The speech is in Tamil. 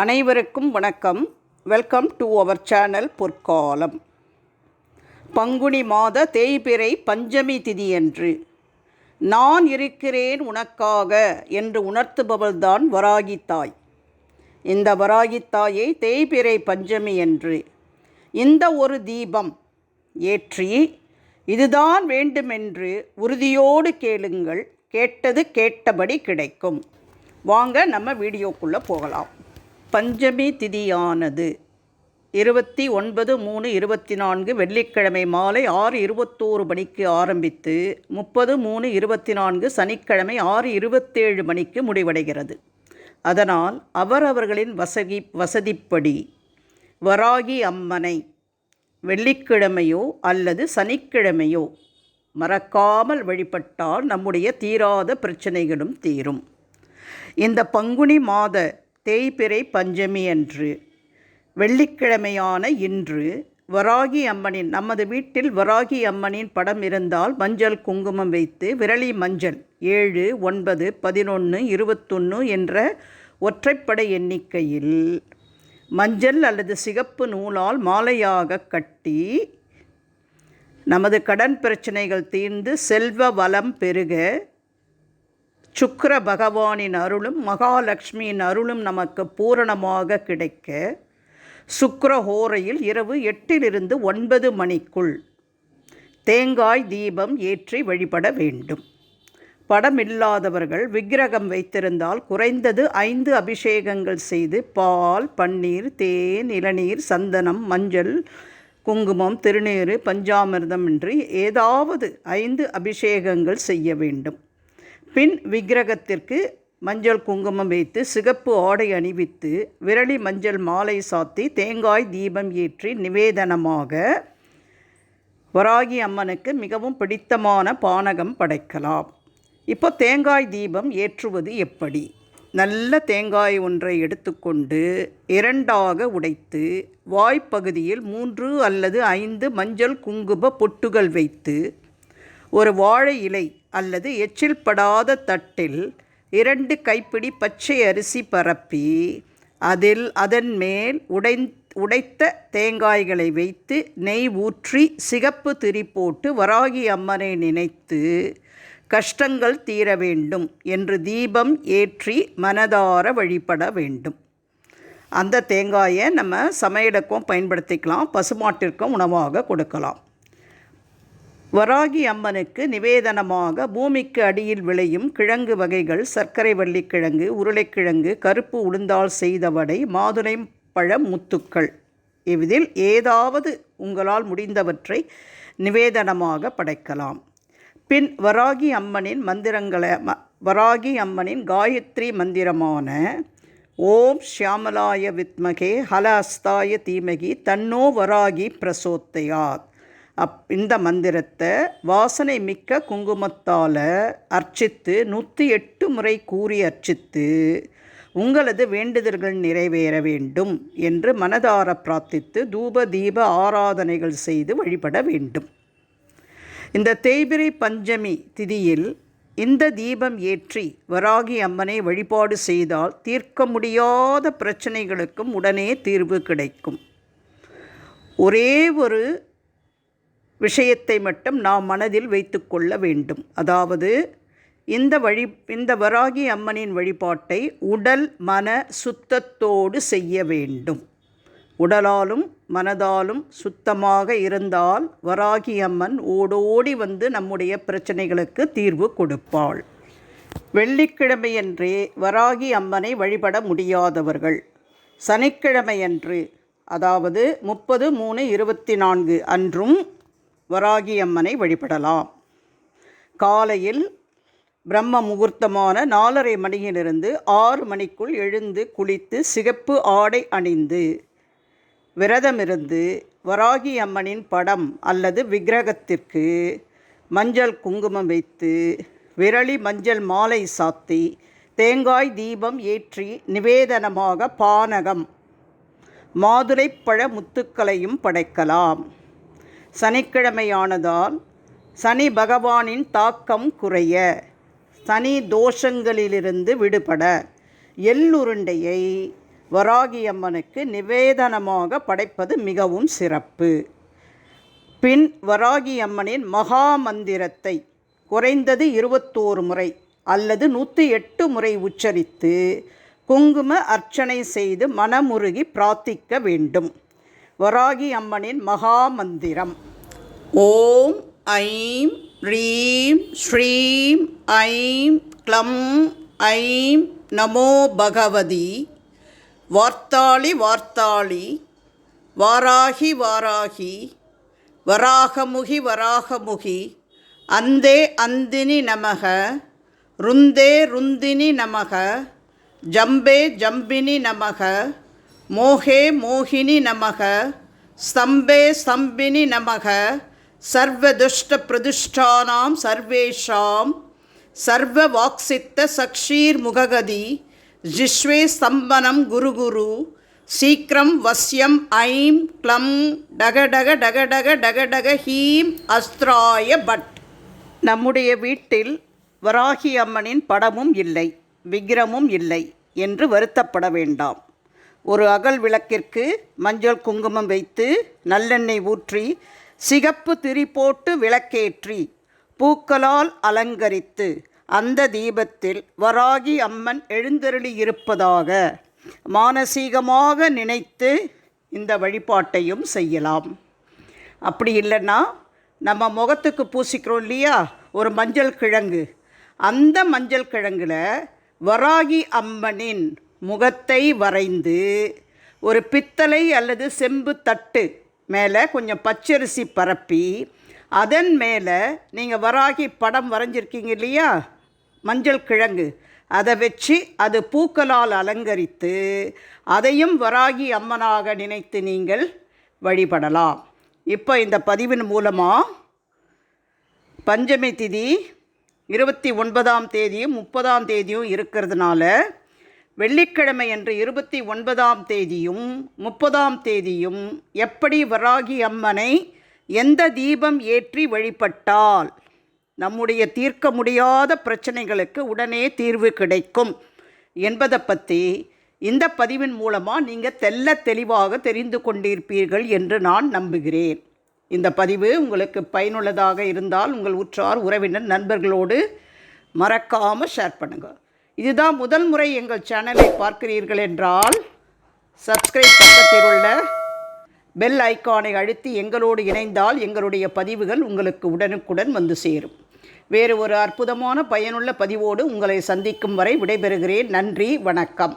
அனைவருக்கும் வணக்கம். வெல்கம் டு அவர் சேனல் பொற்காலம். பங்குனி மாத தேய்பிறை பஞ்சமி திதியன்று. நான் இருக்கிறேன் உனக்காக என்று உணர்த்துபவள்தான் வராகி தாய் இந்த வராகி தாயை தேய்பிறை பஞ்சமி என்று. இந்த ஒரு தீபம் ஏற்றி இதுதான் வேண்டுமென்று உறுதியோடு கேளுங்கள். கேட்டது கேட்டபடி கிடைக்கும். வாங்க நம்ம வீடியோக்குள்ளே போகலாம். பஞ்சமி திதியானது. இருபத்தி ஒன்பது மூணு இருபத்தி நான்கு வெள்ளிக்கிழமை மாலை ஆறு இருபத்தோரு மணிக்கு ஆரம்பித்து முப்பது மூணு இருபத்தி நான்கு சனிக்கிழமை ஆறு இருபத்தேழு மணிக்கு முடிவடைகிறது. அதனால் அவரவர்களின் வசதி வசதிப்படி வராகி அம்மனை வெள்ளிக்கிழமையோ அல்லது சனிக்கிழமையோ மறக்காமல் வழிபட்டால் நம்முடைய தீராத பிரச்சனைகளும் தீரும். இந்த பங்குனி மாத தேய்பிறை பஞ்சமி அன்று. வெள்ளிக்கிழமையான இன்று வராகி அம்மனின் நமது வீட்டில் வராகி அம்மனின் படம் இருந்தால் மஞ்சள் குங்குமம் வைத்து விரலி மஞ்சள் ஏழு ஒன்பது பதினொன்று இருபத்தொன்று என்ற ஒற்றைப்படை எண்ணிக்கையில் மஞ்சள் அல்லது சிகப்பு நூலால் மாலையாக கட்டி நமது கடன் பிரச்சனைகள் தீர்ந்து செல்வ வளம் பெருக சுக்கர பகவானின் அருளும் மகாலட்சுமியின் அருளும் நமக்கு பூரணமாக கிடைக்க சுக்கரஹோரையில் இரவு எட்டிலிருந்து ஒன்பது மணிக்குள் தேங்காய் தீபம் ஏற்றி வழிபட வேண்டும். படமில்லாதவர்கள் விக்கிரகம் வைத்திருந்தால் குறைந்தது ஐந்து அபிஷேகங்கள் செய்து பால் பன்னீர் தேன் இளநீர் சந்தனம் மஞ்சள் குங்குமம் திருநீறு பஞ்சாமிர்தம் என்று ஏதாவது ஐந்து அபிஷேகங்கள் செய்ய வேண்டும். பின் விக்கிரகத்திற்கு மஞ்சள் குங்குமம் வைத்து சிகப்பு ஆடை அணிவித்து விரலி மஞ்சள் மாலை சாத்தி தேங்காய் தீபம் ஏற்றி நிவேதனமாக வராகி அம்மனுக்கு மிகவும் பிடித்தமான பானகம் படைக்கலாம். இப்போ தேங்காய் தீபம் ஏற்றுவது எப்படி? நல்ல தேங்காய் ஒன்றை எடுத்துக்கொண்டு இரண்டாக உடைத்து வாய்ப்பகுதியில் மூன்று அல்லது ஐந்து மஞ்சள் குங்கும பொட்டுகள் வைத்து ஒரு வாழை இலை அல்லது எச்சில் படாத தட்டில் இரண்டு கைப்பிடி பச்சை அரிசி பரப்பி அதில் அதன் மேல் உடை உடைத்த தேங்காய்களை வைத்து நெய் ஊற்றி சிகப்பு திரி போட்டு வராகி அம்மனை நினைத்து கஷ்டங்கள் தீர வேண்டும் என்று தீபம் ஏற்றி மனதார வழிபட வேண்டும். அந்த தேங்காயை நம்ம சமையலுக்கும் பயன்படுத்திக்கலாம் பசுமாட்டிற்கும் உணவாக கொடுக்கலாம். வராகி அம்மனுக்கு நிவேதனமாக பூமிக்கு அடியில் விளையும் கிழங்கு வகைகள் சர்க்கரை வள்ளிக்கிழங்கு உருளைக்கிழங்கு கருப்பு உளுந்தால் செய்த வடை மாதுளை பழம் முத்துக்கள். இதில் ஏதாவது உங்களால் முடிந்தவற்றை நிவேதனமாக படைக்கலாம். பின் வராகி அம்மனின் மந்திரங்களை ம வராகி அம்மனின் காயத்ரி மந்திரமான ஓம் ஷியாமலாய வித்மகே ஹல அஸ்தாய தீமகி தன்னோ வராகி பிரசோத்தையாத். அப் இந்த மந்திரத்தை வாசனை மிக்க குங்குமத்தால் அர்ச்சித்து நூற்றி எட்டு முறை கூறி அர்ச்சித்து உங்களது வேண்டுதல்கள் நிறைவேற வேண்டும் என்று மனதார பிரார்த்தித்து தூப தீப ஆராதனைகள் செய்து வழிபட வேண்டும். இந்த தேய்பிரை பஞ்சமி திதியில் இந்த தீபம் ஏற்றி வராகி அம்மனை வழிபாடு செய்தால் தீர்க்க முடியாத பிரச்சனைகளுக்கும் உடனே தீர்வு கிடைக்கும். ஒரே ஒரு விஷயத்தை மட்டும் நாம் மனதில் வைத்து கொள்ள வேண்டும். அதாவது இந்த வழி இந்த வராகி அம்மனின் வழிபாட்டை உடல் மன சுத்தத்தோடு செய்ய வேண்டும். உடலாலும் மனதாலும் சுத்தமாக இருந்தால் வராகி அம்மன் ஓடோடி வந்து நம்முடைய பிரச்சனைகளுக்கு தீர்வு கொடுப்பாள். வெள்ளிக்கிழமையன்றே வராகி அம்மனை வழிபட முடியாதவர்கள். சனிக்கிழமையன்று அதாவது முப்பது மூணு இருபத்தி நான்கு அன்றும் வராகியம்மனை வழிபடலாம். காலையில் பிரம்ம முகூர்த்தமான நாலரை மணியிலிருந்து ஆறு மணிக்குள் எழுந்து குளித்து சிகப்பு ஆடை அணிந்து விரதமிருந்து வராகி அம்மனின் படம் அல்லது விக்கிரகத்திற்கு மஞ்சள் குங்குமம் வைத்து விரலி மஞ்சள் மாலை சாத்தி தேங்காய் தீபம் ஏற்றி நிவேதனமாக பானகம் மாதுளைப்பழ முத்துக்களையும் படைக்கலாம். சனிக்கிழமையானதால் சனி பகவானின் தாக்கம் குறைய சனி தோஷங்களிலிருந்து விடுபட எள்ளுருண்டையை வராகியம்மனுக்கு நிவேதனமாக படைப்பது மிகவும் சிறப்பு. பின் வராகியம்மனின் மகா மந்திரத்தை குறைந்தது இருபத்தோரு முறை அல்லது நூற்றி எட்டு முறை உச்சரித்து குங்கும அர்ச்சனை செய்து மனமுருகி பிரார்த்திக்க வேண்டும். வராகி அம்மனின் மகா மந்திரம் ஓம் ஐம் ரீம் ஸ்ரீம் ஐம் க்ளம் ஐம் நமோ பகவதி. வார்த்தாளி வார்த்தாளி வாராகி வாராகி வராகமுகி வராகமுகி அந்தே அந்தினி நமக ருந்தே ருந்தினி நமக ஜம்பே ஜம்பினி நமக மோகே மோகினி நமக ஸ்தம்பே ஸ்தம்பினி நமக சர்வதுஷ்ட பிரதிஷ்டானாம் சர்வேஷாம் சர்வ வாக்சித்த சக்ஷீர் முககதி ஜிஷ்வே ஸ்தம்பனம் குரு குரு சீக்கிரம் வசியம் ஐம் க்ளம் டகடக டகடக டகடக ஹீம் அஸ்திராய பட். நம்முடைய வீட்டில் வராகி அம்மனின் படமும் இல்லை விக்கிரமும் இல்லை என்று வருத்தப்பட வேண்டாம். ஒரு அகல் விளக்கிற்கு மஞ்சள் குங்குமம் வைத்து நல்லெண்ணெய் ஊற்றி சிகப்பு திரி போட்டு விளக்கேற்றி பூக்களால் அலங்கரித்து அந்த தீபத்தில் வராகி அம்மன் எழுந்தருளி இருப்பதாக மானசீகமாக நினைத்து இந்த வழிபாட்டையும் செய்யலாம். அப்படி இல்லைன்னா நம்ம முகத்துக்கு பூசிக்கிறோம் இல்லையா? ஒரு மஞ்சள் கிழங்கு. அந்த மஞ்சள் கிழங்குல வராகி அம்மனின் முகத்தை வரைந்து ஒரு பித்தளை அல்லது செம்பு தட்டு மேலே கொஞ்சம் பச்சரிசி பரப்பி அதன் மேலே நீங்கள் வராகி படம் வரைஞ்சிருக்கீங்க இல்லையா? மஞ்சள் கிழங்கு. அதை வச்சு அது பூக்களால் அலங்கரித்து அதையும் வராகி அம்மனாக நினைத்து நீங்கள் வழிபடலாம். இப்போ இந்த பதிவின் மூலமாக பஞ்சமி திதி இருபத்தி ஒன்பதாம் தேதியும் முப்பதாம் தேதியும் இருக்கிறதுனால வெள்ளிக்கிழமை என்று இருபத்தி ஒன்பதாம் தேதியும் முப்பதாம் தேதியும் எப்படி வராகி அம்மனை எந்த தீபம் ஏற்றி வழிபட்டால் நம்முடைய தீர்க்க முடியாத பிரச்சனைகளுக்கு உடனே தீர்வு கிடைக்கும் என்பதை பற்றி இந்த பதிவின் மூலமாக நீங்கள் தெல்ல தெளிவாக தெரிந்து கொண்டிருப்பீர்கள் என்று நான் நம்புகிறேன். இந்த பதிவு உங்களுக்கு பயனுள்ளதாக இருந்தால் உங்கள் உற்றார் உறவினர் நண்பர்களோடு மறக்காமல் ஷேர் பண்ணுங்கள் இதுதான் முதல் முறை எங்கள் சேனலை பார்க்கிறீர்கள் என்றால் சப்ஸ்கிரைப் பக்கத்தில் உள்ள பெல் ஐக்கானை அழுத்தி எங்களோடு இணைந்தால் எங்களுடைய பதிவுகள் உங்களுக்கு உடனுக்குடன் வந்து சேரும். வேறு ஒரு அற்புதமான பயனுள்ள பதிவோடு உங்களை சந்திக்கும் வரை விடைபெறுகிறேன். நன்றி வணக்கம்.